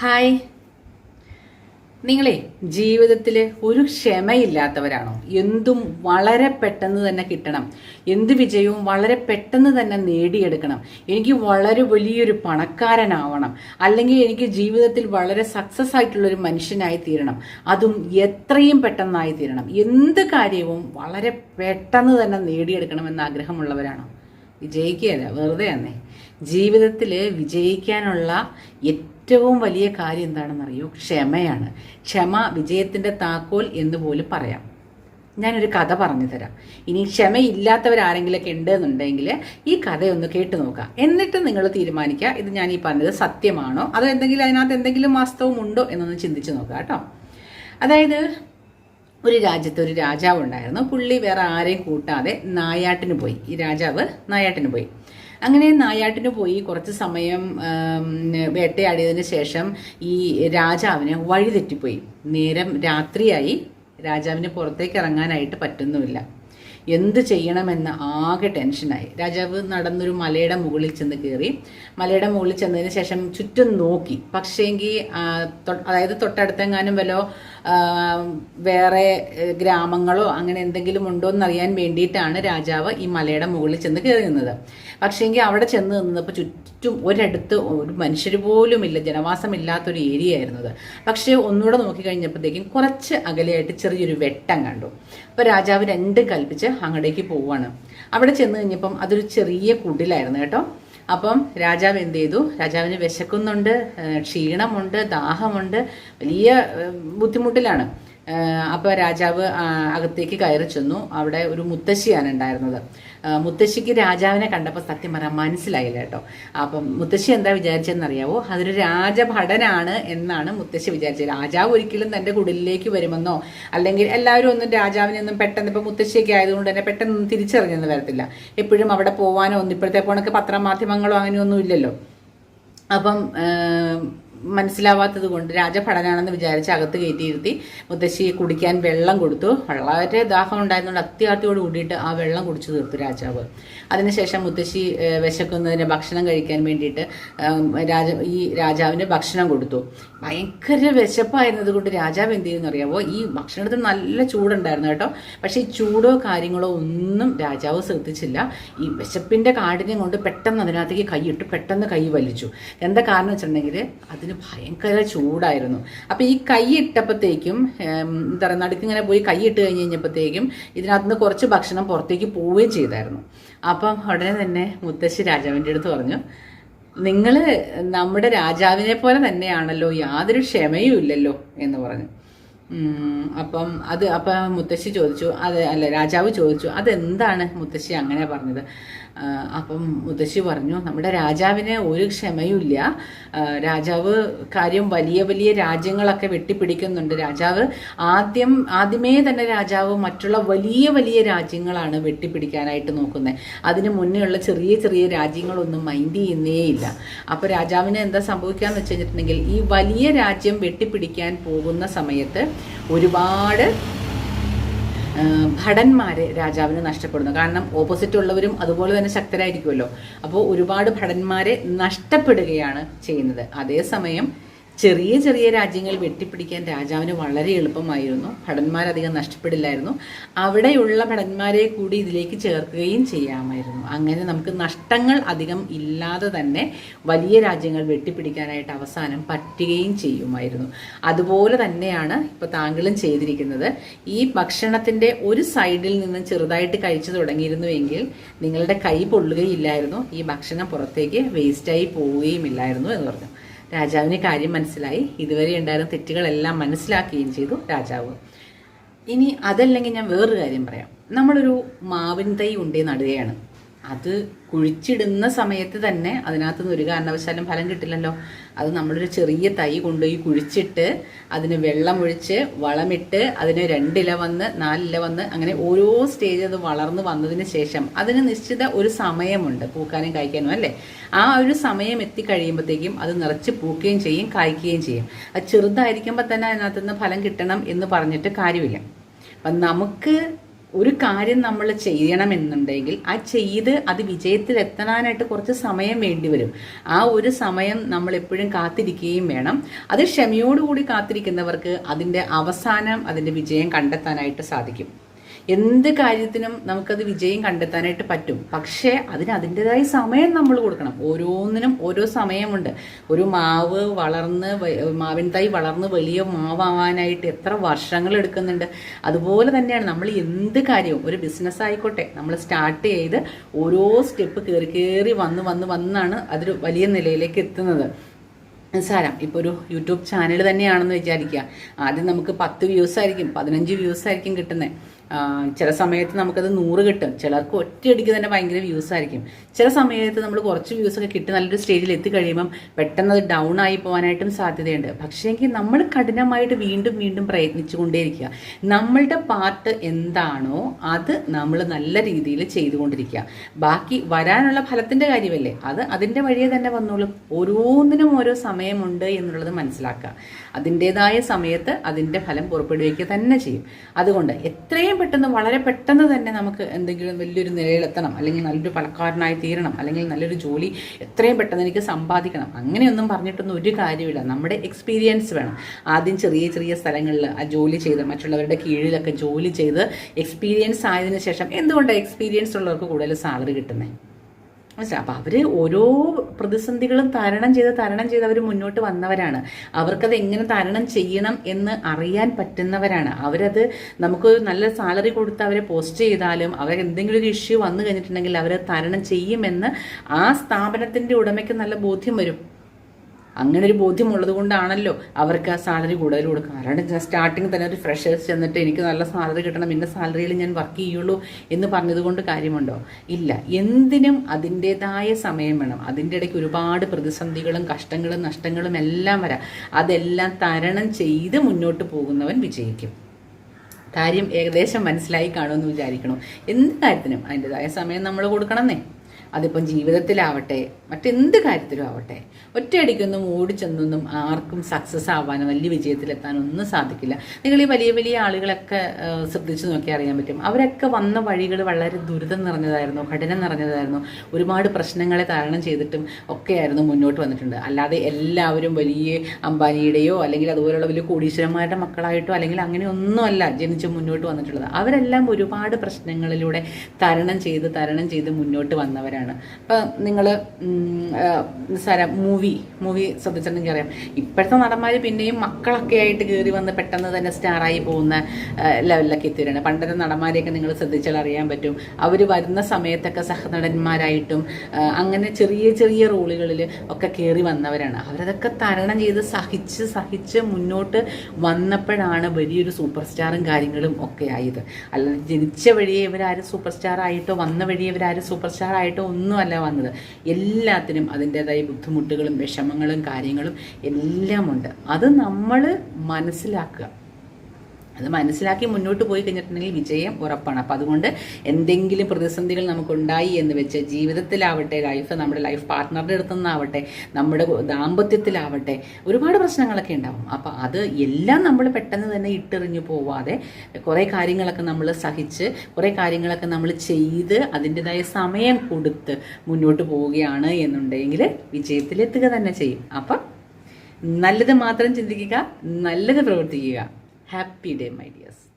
Hi. നിങ്ങളെ ജീവിതത്തിൽ ഒരു ക്ഷമയില്ലാത്തവരാണോ? എന്തും വളരെ പെട്ടെന്ന് തന്നെ കിട്ടണം. എന്ത് വിജയവും വളരെ പെട്ടെന്ന് തന്നെ നേടിയെടുക്കണം. എനിക്ക് വളരെ വലിയൊരു പണക്കാരനാവണം. അല്ലെങ്കിൽ എനിക്ക് ജീവിതത്തിൽ വളരെ സക്സസ് ആയിട്ടുള്ള ഒരു മനുഷ്യനായി തീരണം. അതും എത്രയും പെട്ടെന്നായി തീരണം. എന്ത് കാര്യവും വളരെ പെട്ടെന്ന് തന്നെ നേടിയെടുക്കണമെന്ന് ആഗ്രഹമുള്ളവരാണോ? വിജയിക്കുകയല്ല? വെറുതെ തന്നെ. ജീവിതത്തിൽ വിജയിക്കാനുള്ള ഏറ്റവും വലിയ കാര്യം എന്താണെന്നറിയോ? ക്ഷമയാണ്. ക്ഷമ വിജയത്തിന്റെ താക്കോൽ എന്ന് പോലും പറയാം. ഞാനൊരു കഥ പറഞ്ഞു തരാം ഇനി ക്ഷമയില്ലാത്തവരാരെങ്കിലൊക്കെ ഉണ്ടെന്നുണ്ടെങ്കിൽ ഈ കഥയൊന്ന് കേട്ടു നോക്കുക എന്നിട്ട് നിങ്ങൾ തീരുമാനിക്കുക ഇത് ഞാൻ ഈ പറഞ്ഞത് സത്യമാണോ? അതോ എന്തെങ്കിലും അതിനകത്ത് എന്തെങ്കിലും വാസ്തവം ഉണ്ടോ എന്നൊന്ന് ചിന്തിച്ച് നോക്കുക കേട്ടോ. അതായത് ഒരു രാജ്യത്ത് ഒരു രാജാവ് ഉണ്ടായിരുന്നു. പുള്ളി വേറെ ആരെയും കൂട്ടാതെ നായാട്ടിന് പോയി. ഈ രാജാവ് നായാട്ടിന് പോയി. അങ്ങനെ നായാട്ടിന് പോയി കുറച്ച് സമയം വേട്ടയാടിയതിന് ശേഷം ഈ രാജാവിന് വഴിതെറ്റിപ്പോയി. നേരം രാത്രിയായി. രാജാവിന് പുറത്തേക്ക് ഇറങ്ങാനായിട്ട് പറ്റുന്നുമില്ല. എന്ത് ചെയ്യണമെന്ന് ആകെ ടെൻഷനായി. രാജാവ് നടന്നൊരു മലയുടെ മുകളിൽ ചെന്ന് കയറി. മലയുടെ മുകളിൽ ചെന്നതിന് ശേഷം ചുറ്റും നോക്കി. പക്ഷേങ്കിൽ അതായത് തൊട്ടടുത്തെങ്ങാനും വല്ലോ വേറെ ഗ്രാമങ്ങളോ അങ്ങനെ എന്തെങ്കിലും ഉണ്ടോ എന്നറിയാൻ വേണ്ടിയിട്ടാണ് രാജാവ് ഈ മലയുടെ മുകളിൽ ചെന്ന് കയറി നിന്നത്. പക്ഷേങ്കിൽ അവിടെ ചെന്ന് നിന്നപ്പോൾ ചുറ്റും ഒരിടത്ത് ഒരു മനുഷ്യർ പോലും ഇല്ല ജനവാസമില്ലാത്തൊരു ഏരിയ ആയിരുന്നത് പക്ഷെ ഒന്നുകൂടെ നോക്കിക്കഴിഞ്ഞപ്പോഴത്തേക്കും കുറച്ച് അകലെയായിട്ട് ചെറിയൊരു വെട്ടം കണ്ടു. അപ്പോൾ രാജാവ് രണ്ടും കൽപ്പിച്ച് അങ്ങോട്ടേക്ക് പോവാണ്. അവിടെ ചെന്ന് കഴിഞ്ഞപ്പം അതൊരു ചെറിയ കുടിലായിരുന്നു കേട്ടോ. അപ്പം രാജാവ് എന്ത് ചെയ്തു? രാജാവിന് വിശക്കുന്നുണ്ട് ക്ഷീണമുണ്ട് ദാഹമുണ്ട് വലിയ ബുദ്ധിമുട്ടിലാണ്. അപ്പോൾ രാജാവ് അകത്തേക്ക് കയറി ചെന്നു. അവിടെ ഒരു മുത്തശ്ശിയാണ് ഉണ്ടായിരുന്നത്. മുത്തശ്ശിക്ക് രാജാവിനെ കണ്ടപ്പോൾ സത്യം പറയാൻ മനസ്സിലായില്ല കേട്ടോ. അപ്പം മുത്തശ്ശി എന്താ വിചാരിച്ചതെന്നറിയാവോ അതൊരു രാജഭടനാണ് എന്നാണ് മുത്തശ്ശി വിചാരിച്ചത്. രാജാവ് ഒരിക്കലും തന്റെ കുടിലേക്ക് വരുമെന്നോ അല്ലെങ്കിൽ എല്ലാവരും ഒന്നും രാജാവിനെ ഒന്നും പെട്ടെന്ന് ഇപ്പം മുത്തശ്ശിയൊക്കെ ആയതുകൊണ്ട് തന്നെ പെട്ടെന്ന് തിരിച്ചറിഞ്ഞെന്ന് വരത്തില്ല. എപ്പോഴും അവിടെ പോകാനോ ഒന്നും ഇപ്പോഴത്തെ പോണക്ക് പത്രമാധ്യമങ്ങളോ അങ്ങനെയൊന്നും ഇല്ലല്ലോ. അപ്പം മനസ്സിലാവാത്തത് കൊണ്ട് രാജഭടനാണെന്ന് വിചാരിച്ച് അകത്ത് കയറ്റിയിരുത്തി മുത്തശ്ശി കുടിക്കാൻ വെള്ളം കൊടുത്തു. വളരെ ദാഹം ഉണ്ടായിരുന്നുകൊണ്ട് അത്യാർത്ഥിയോട് കൂടിയിട്ട് ആ വെള്ളം കുടിച്ചു തീർത്തു രാജാവ്. അതിനുശേഷം മുത്തശ്ശി വിശക്കുന്നതിന് ഭക്ഷണം കഴിക്കാൻ വേണ്ടിയിട്ട് രാജ ഈ രാജാവിന് ഭക്ഷണം കൊടുത്തു. ഭയങ്കര വിശപ്പായിരുന്നത് കൊണ്ട് രാജാവ് എന്ത് ചെയ്യുന്ന അറിയാമോ ഈ ഭക്ഷണത്തിന് നല്ല ചൂടുണ്ടായിരുന്നു കേട്ടോ. പക്ഷേ ഈ ചൂടോ കാര്യങ്ങളോ ഒന്നും രാജാവ് ശ്രദ്ധിച്ചില്ല. ഈ വിശപ്പിന്റെ കാഠിന്യം കൊണ്ട് പെട്ടെന്ന് അതിനകത്തേക്ക് കൈയിട്ട് പെട്ടെന്ന് കൈ വലിച്ചു. എന്താ കാരണം വെച്ചിട്ടുണ്ടെങ്കിൽ അതിന് ഭയങ്കര ചൂടായിരുന്നു. അപ്പോൾ ഈ കൈ ഇട്ടപ്പോഴത്തേക്കും എന്താ പറയുക നടുക്കിങ്ങനെ പോയി കൈ ഇട്ട് കഴിഞ്ഞ് കഴിഞ്ഞപ്പോഴത്തേക്കും ഇതിനകത്ത് നിന്ന് കുറച്ച് ഭക്ഷണം പുറത്തേക്ക് പോവുകയും ചെയ്തായിരുന്നു. അപ്പം ഉടനെ തന്നെ മുത്തശ്ശി രാജാവിന്റെ അടുത്ത് പറഞ്ഞു നിങ്ങൾ നമ്മുടെ രാജാവിനെ പോലെ തന്നെയാണല്ലോ യാതൊരു ക്ഷമയും ഇല്ലല്ലോ എന്ന് പറഞ്ഞു. അപ്പം അത് അപ്പം മുത്തശ്ശി ചോദിച്ചു അത് അല്ല രാജാവ് ചോദിച്ചു അതെന്താണ്? മുത്തശ്ശി അങ്ങനെ പറഞ്ഞത്. അപ്പം മുത്തശ്ശി പറഞ്ഞു നമ്മുടെ രാജാവിന് ഒരു ക്ഷമയുമില്ല. രാജാവ് കാര്യം വലിയ വലിയ രാജ്യങ്ങളൊക്കെ വെട്ടിപ്പിടിക്കുന്നുണ്ട്. രാജാവ് ആദ്യം ആദ്യമേ തന്നെ രാജാവ് മറ്റുള്ള വലിയ വലിയ രാജ്യങ്ങളാണ് വെട്ടിപ്പിടിക്കാനായിട്ട് നോക്കുന്നത്. അതിന് മുന്നേ ചെറിയ ചെറിയ രാജ്യങ്ങളൊന്നും മൈൻഡ് ചെയ്യുന്നേയില്ല. അപ്പോൾ രാജാവിന് എന്താ സംഭവിക്കാന്ന് വെച്ച് കഴിഞ്ഞിട്ടുണ്ടെങ്കിൽ ഈ വലിയ രാജ്യം വെട്ടിപ്പിടിക്കാൻ പോകുന്ന സമയത്ത് ഒരുപാട് ഭടന്മാരെ രാജാവിന് നഷ്ടപ്പെടുന്നു. കാരണം ഓപ്പോസിറ്റ് ഉള്ളവരും അതുപോലെ തന്നെ ശക്തരായിരിക്കുമല്ലോ. അപ്പോൾ ഒരുപാട് ഭടന്മാരെ നഷ്ടപ്പെടുകയാണ് ചെയ്യുന്നത്. അതേസമയം ചെറിയ ചെറിയ രാജ്യങ്ങൾ വെട്ടിപ്പിടിക്കാൻ രാജാവിന് വളരെ എളുപ്പമായിരുന്നു. ഭടന്മാരധികം നഷ്ടപ്പെടില്ലായിരുന്നു. അവിടെയുള്ള ഭടന്മാരെ കൂടി ഇതിലേക്ക് ചേർക്കുകയും ചെയ്യാമായിരുന്നു. അങ്ങനെ നമുക്ക് നഷ്ടങ്ങൾ അധികം ഇല്ലാതെ തന്നെ വലിയ രാജ്യങ്ങൾ വെട്ടിപ്പിടിക്കാനായിട്ട് അവസാനം പറ്റുകയും ചെയ്യുമായിരുന്നു. അതുപോലെ തന്നെയാണ് ഇപ്പോൾ താങ്കളും ചെയ്തിരിക്കുന്നത്. ഈ ഭക്ഷണത്തിന്റെ ഒരു സൈഡിൽ നിന്ന് ചെറുതായിട്ട് കഴിച്ചു തുടങ്ങിയിരുന്നുവെങ്കിൽ നിങ്ങളുടെ കൈ പൊള്ളുകയില്ലായിരുന്നു. ഈ ഭക്ഷണം പുറത്തേക്ക് വേസ്റ്റായി പോവുകയുമില്ലായിരുന്നു എന്ന് പറഞ്ഞു. രാജാവിന് കാര്യം മനസ്സിലായി. ഇതുവരെ ഉണ്ടായിരുന്ന തെറ്റുകളെല്ലാം മനസ്സിലാക്കുകയും ചെയ്തു രാജാവ്. ഇനി അതല്ലെങ്കിൽ ഞാൻ വേറൊരു കാര്യം പറയാം. നമ്മളൊരു മാവിൻ തൈ ഉണ്ടേ നടുകയാണ്. അത് കുഴിച്ചിടുന്ന സമയത്ത് തന്നെ അതിനകത്ത് നിന്ന് ഒരു കാരണവശാലും ഫലം കിട്ടില്ലല്ലോ. അത് നമ്മളൊരു ചെറിയ തൈ കൊണ്ടുപോയി കുഴിച്ചിട്ട് അതിന് വെള്ളമൊഴിച്ച് വളമിട്ട് അതിന് രണ്ടില വന്ന് നാലില വന്ന് അങ്ങനെ ഓരോ സ്റ്റേജ് അത് വളർന്നു വന്നതിന് ശേഷം അതിന് നിശ്ചിത ഒരു സമയമുണ്ട് പൂക്കാനും കായ്ക്കാനും അല്ലേ? ആ ഒരു സമയം എത്തിക്കഴിയുമ്പോഴത്തേക്കും അത് നിറച്ച് പൂക്കുകയും ചെയ്യും കായ്ക്കുകയും ചെയ്യും. അത് ചെറുതായിരിക്കുമ്പോൾ തന്നെ അതിനകത്ത് നിന്ന് ഫലം കിട്ടണം എന്ന് പറഞ്ഞിട്ട് കാര്യമില്ല. അപ്പം നമുക്ക് ഒരു കാര്യം നമ്മൾ ചെയ്യണമെന്നുണ്ടെങ്കിൽ ആ ചെയ്ത് അത് വിജയത്തിൽ എത്താനായിട്ട് കുറച്ച് സമയം വേണ്ടി വരും. ആ ഒരു സമയം നമ്മൾ എപ്പോഴും കാത്തിരിക്കുകയും വേണം. അത് ക്ഷമയോടുകൂടി കാത്തിരിക്കുന്നവർക്ക് അതിന്റെ അവസാനം അതിന്റെ വിജയം കണ്ടെത്താനായിട്ട് സാധിക്കും. എന്ത് കാര്യത്തിനും നമുക്കത് വിജയം കണ്ടെത്താനായിട്ട് പറ്റും. പക്ഷേ അതിന് അതിന്റെതായ സമയം നമ്മൾ കൊടുക്കണം. ഓരോന്നിനും ഓരോ സമയമുണ്ട്. ഒരു മാവ് വളർന്ന് മാവിൻ തൈ വളർന്ന് വലിയ മാവാവാനായിട്ട് എത്ര വർഷങ്ങൾ എടുക്കുന്നുണ്ട്. അതുപോലെ തന്നെയാണ് നമ്മൾ എന്ത് കാര്യവും ഒരു ബിസിനസ് ആയിക്കോട്ടെ നമ്മൾ സ്റ്റാർട്ട് ചെയ്ത് ഓരോ സ്റ്റെപ്പ് കയറി കയറി വന്ന് വന്ന് വന്നാണ് അതൊരു വലിയ നിലയിലേക്ക് എത്തുന്നത്. നിസ്സാരം ഇപ്പോൾ ഒരു യൂട്യൂബ് ചാനൽ തന്നെയാണെന്ന് വിചാരിക്കുക. ആദ്യം നമുക്ക് പത്ത് വ്യൂസ് ആയിരിക്കും പതിനഞ്ച് വ്യൂസ് ആയിരിക്കും കിട്ടുന്നത് ചില സമയത്ത് നമുക്കത് നൂറ് കിട്ടും. ചിലർക്ക് ഒറ്റയടിക്ക് തന്നെ ഭയങ്കര വ്യൂസ് ആയിരിക്കും. ചില സമയത്ത് നമ്മൾ കുറച്ച് വ്യൂസ് ഒക്കെ കിട്ടി നല്ലൊരു സ്റ്റേജിൽ എത്തി എത്തിക്കഴിയുമ്പം പെട്ടെന്ന് അത് ഡൗൺ ആയി പോകാനായിട്ടും സാധ്യതയുണ്ട്. പക്ഷേങ്കിൽ നമ്മൾ കഠിനമായിട്ട് വീണ്ടും വീണ്ടും പ്രയത്നിച്ചുകൊണ്ടേയിരിക്കുക. നമ്മളുടെ പാർട്ട് എന്താണോ അത് നമ്മൾ നല്ല രീതിയിൽ ചെയ്തുകൊണ്ടിരിക്കുക. ബാക്കി വരാനുള്ള ഫലത്തിന്റെ കാര്യമല്ലേ? അത് അതിന്റെ വഴിയെ തന്നെ വന്നോളും. ഓരോന്നിനും ഓരോ സമയമുണ്ട് എന്നുള്ളത് മനസ്സിലാക്കുക. അതിന്റെതായ സമയത്ത് അതിന്റെ ഫലം പുറപ്പെടുവിക്കുക തന്നെ ചെയ്യും. അതുകൊണ്ട് എത്രയും പെട്ടെന്ന് വളരെ പെട്ടെന്ന് തന്നെ നമുക്ക് എന്തെങ്കിലും വലിയൊരു നിലയിലെത്തണം അല്ലെങ്കിൽ നല്ലൊരു പണക്കാരനായി തീരണം അല്ലെങ്കിൽ നല്ലൊരു ജോലി എത്രയും പെട്ടെന്ന് എനിക്ക് സമ്പാദിക്കണം. അങ്ങനെയൊന്നും പറഞ്ഞിട്ടൊന്നും ഒരു കാര്യമില്ല നമ്മുടെ എക്സ്പീരിയൻസ് വേണം. ആദ്യം ചെറിയ ചെറിയ സ്ഥലങ്ങളിൽ ആ ജോലി ചെയ്ത് മറ്റുള്ളവരുടെ കീഴിലൊക്കെ ജോലി ചെയ്ത് എക്സ്പീരിയൻസ് ആയതിനു ശേഷം എന്തുകൊണ്ടാണ് എക്സ്പീരിയൻസ് ഉള്ളവർക്ക് കൂടുതൽ സാലറി കിട്ടുന്നത് മനസ്സിലായി? അപ്പൊ അവർ ഓരോ പ്രതിസന്ധികളും തരണം ചെയ്ത് തരണം ചെയ്ത് അവർ മുന്നോട്ട് വന്നവരാണ്. അവർക്കത് എങ്ങനെ തരണം ചെയ്യണം എന്ന് അറിയാൻ പറ്റുന്നവരാണ്. അവരത് നമുക്ക് നല്ല സാലറി കൊടുത്ത് അവരെ പോസ്റ്റ് ചെയ്താലും അവർ എന്തെങ്കിലും ഒരു ഇഷ്യൂ വന്നു കഴിഞ്ഞിട്ടുണ്ടെങ്കിൽ അവരത് തരണം ചെയ്യുമെന്ന് ആ സ്ഥാപനത്തിന്റെ ഉടമയ്ക്ക് നല്ല ബോധ്യം വരും. അങ്ങനെ ഒരു ബോധ്യമുള്ളത് കൊണ്ടാണല്ലോ അവർക്ക് ആ സാലറി കൂടുതൽ കൊടുക്കുക കാരണം സ്റ്റാർട്ടിങ് തന്നെ ഒരു ഫ്രഷേഴ്സ് ചെന്നിട്ട് എനിക്ക് നല്ല സാലറി കിട്ടണം എന്റെ സാലറിയിൽ ഞാൻ വർക്ക് ചെയ്യുള്ളൂ എന്ന് പറഞ്ഞതുകൊണ്ട് കാര്യമുണ്ടോ? ഇല്ല. എന്തിനും അതിന്റെതായ സമയം വേണം. അതിന്റെ ഇടയ്ക്ക് ഒരുപാട് പ്രതിസന്ധികളും കഷ്ടങ്ങളും നഷ്ടങ്ങളും എല്ലാം വരാം. അതെല്ലാം തരണം ചെയ്ത് മുന്നോട്ട് പോകുന്നവൻ വിജയിക്കും. കാര്യം ഏകദേശം മനസ്സിലായി കാണുമെന്ന് വിചാരിക്കണം? എന്ത് കാര്യത്തിനും അതിന്റെതായ സമയം നമ്മൾ കൊടുക്കണമെന്നേ. അതിപ്പം ജീവിതത്തിലാവട്ടെ മറ്റെന്ത് കാര്യത്തിലും ആവട്ടെ ഒറ്റയടിക്കൊന്നും ഓടിച്ചെന്നൊന്നും ആർക്കും സക്സസ് ആവാനോ വലിയ വിജയത്തിലെത്താനോ ഒന്നും സാധിക്കില്ല. നിങ്ങൾ ഈ വലിയ വലിയ ആളുകളൊക്കെ ശ്രദ്ധിച്ചു നോക്കിയാൽ അറിയാൻ പറ്റും. അവരൊക്കെ വന്ന വഴികൾ വളരെ ദുരിതം നിറഞ്ഞതായിരുന്നു കഠിനം നിറഞ്ഞതായിരുന്നു. ഒരുപാട് പ്രശ്നങ്ങളെ തരണം ചെയ്തിട്ടും ഒക്കെയായിരുന്നു മുന്നോട്ട് വന്നിട്ടുണ്ട്. അല്ലാതെ എല്ലാവരും വലിയ അംബാനിയുടെയോ അല്ലെങ്കിൽ അതുപോലെയുള്ള വലിയ കോടീശ്വരന്മാരുടെ മക്കളായിട്ടോ അല്ലെങ്കിൽ അങ്ങനെയൊന്നുമല്ല ജനിച്ച് മുന്നോട്ട് വന്നിട്ടുള്ളത്. അവരെല്ലാം ഒരുപാട് പ്രശ്നങ്ങളിലൂടെ തരണം ചെയ്ത് തരണം ചെയ്ത് മുന്നോട്ട് വന്നവരാണ്. ഇപ്പം നിങ്ങൾ നിസ്സാര മൂവി മൂവി ശ്രദ്ധിച്ചിട്ടുണ്ടെങ്കിൽ അറിയാം. ഇപ്പോഴത്തെ നടന്മാർ പിന്നെയും മക്കളൊക്കെ ആയിട്ട് കയറി വന്ന് പെട്ടെന്ന് തന്നെ സ്റ്റാറായി പോകുന്ന ലെവലിലൊക്കെ എത്തിവരാണ് പണ്ടത്തെ നടന്മാരെയൊക്കെ നിങ്ങൾ ശ്രദ്ധിച്ചാൽ അറിയാൻ പറ്റും. അവർ വരുന്ന സമയത്തൊക്കെ സഹനടന്മാരായിട്ടും അങ്ങനെ ചെറിയ ചെറിയ റോളുകളിൽ ഒക്കെ കയറി വന്നവരാണ്. അവരതൊക്കെ തരണം ചെയ്ത് സഹിച്ച് സഹിച്ച് മുന്നോട്ട് വന്നപ്പോഴാണ് വലിയൊരു സൂപ്പർ സ്റ്റാറും കാര്യങ്ങളും ഒക്കെ ആയത്. അല്ലാതെ ജനിച്ച വഴിയെ ഇവരാരും സൂപ്പർ സ്റ്റാർ ആയിട്ടോ വന്ന വഴിയെ ഇവരാരും സൂപ്പർ സ്റ്റാർ ആയിട്ടോ ഒന്നുമല്ല വന്നത്. എല്ലാത്തിനും അതിന്റെതായ ബുദ്ധിമുട്ടുകളും വിഷമങ്ങളും കാര്യങ്ങളും എല്ലാമുണ്ട്. അത് നമ്മൾ മനസ്സിലാക്കുക. അത് മനസ്സിലാക്കി മുന്നോട്ട് പോയി കഴിഞ്ഞിട്ടുണ്ടെങ്കിൽ വിജയം ഉറപ്പാണ്. അപ്പം അതുകൊണ്ട് എന്തെങ്കിലും പ്രതിസന്ധികൾ നമുക്കുണ്ടായി എന്ന് വെച്ച് ജീവിതത്തിലാവട്ടെ ലൈഫ് നമ്മുടെ ലൈഫ് പാർട്ട്ണറുടെ അടുത്തു നിന്നാവട്ടെ നമ്മുടെ ദാമ്പത്യത്തിലാവട്ടെ ഒരുപാട് പ്രശ്നങ്ങളൊക്കെ ഉണ്ടാവും. അപ്പം അത് എല്ലാം നമ്മൾ പെട്ടെന്ന് തന്നെ ഇട്ടെറിഞ്ഞു പോവാതെ കുറേ കാര്യങ്ങളൊക്കെ നമ്മൾ സഹിച്ച് കുറേ കാര്യങ്ങളൊക്കെ നമ്മൾ ചെയ്ത് അതിന്റെതായ സമയം കൊടുത്ത് മുന്നോട്ട് പോവുകയാണ് എന്നുണ്ടെങ്കിൽ വിജയത്തിലെത്തുക തന്നെ ചെയ്യും. അപ്പം നല്ലത് മാത്രം ചിന്തിക്കുക നല്ലത് പ്രവർത്തിക്കുക. happy day my dears.